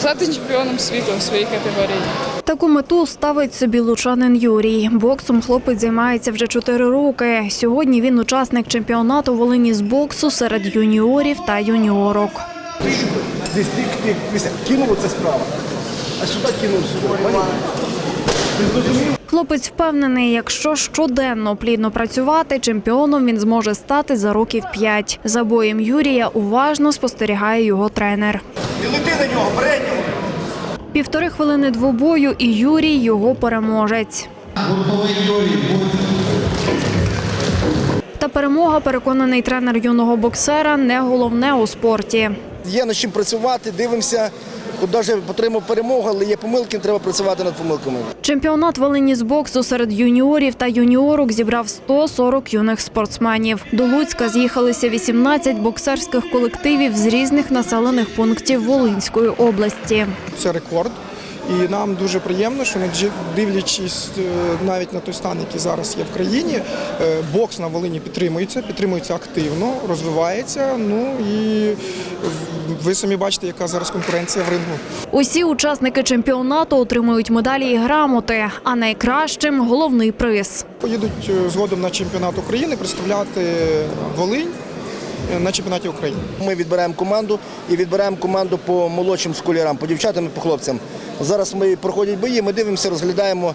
стати чемпіоном світу в своїй категорії. Таку мету ставить собі лучанин Юрій. Боксом хлопець займається вже чотири роки. Сьогодні він учасник чемпіонату Волині з боксу серед юніорів та юніорок. Десь кинув це справа. А сюди кинув сюди. Хлопець впевнений, якщо щоденно плідно працювати, чемпіоном він зможе стати за років п'ять. За боєм Юрія уважно спостерігає його тренер. І лети на нього, переднього. Півтори хвилини двобою, і Юрій його переможець. Та перемога, переконаний тренер юного боксера, не головне у спорті. Є над чим працювати, дивимося. Навіть отримав перемогу, але є помилки, треба працювати над помилками. Чемпіонат Волині з боксу серед юніорів та юніорок зібрав 140 юних спортсменів. До Луцька з'їхалися 18 боксерських колективів з різних населених пунктів Волинської області. це рекорд. І нам дуже приємно, що дивлячись е, навіть на той стан, який зараз є в країні, е, бокс на Волині підтримується, підтримується активно, розвивається. Ну і ви самі бачите, яка зараз конкуренція в рингу. Усі учасники чемпіонату отримують медалі і грамоти, а найкращим головний приз. Поїдуть е, згодом на чемпіонат України представляти Волинь на чемпіонаті України. Ми відбираємо команду і відбираємо команду по молодшим школярам, по дівчатам і по хлопцям. Зараз ми проходять бої, ми дивимося, розглядаємо,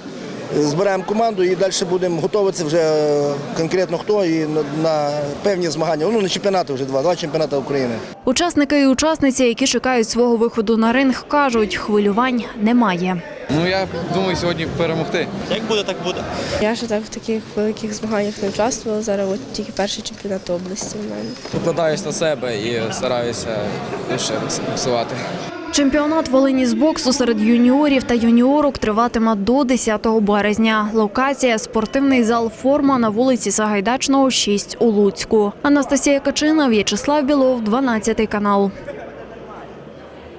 е, збираємо команду і далі будемо готуватися вже е, конкретно хто і на, на певні змагання. Ну, на чемпіонати вже два, два чемпіонати України. Учасники і учасниці, які чекають свого виходу на ринг, кажуть, хвилювань немає. Ну я думаю сьогодні перемогти. Як буде, так буде. Я ще так в таких великих змаганнях не участвувала. Зараз от тільки перший чемпіонат області в мене. Покладаюсь на себе і стараюся ще боксувати. Чемпіонат Волині з боксу серед юніорів та юніорок триватиме до 10 березня. Локація спортивний зал Форма на вулиці Сагайдачного, 6 у Луцьку. Анастасія Качина, В'ячеслав Білов, 12 канал.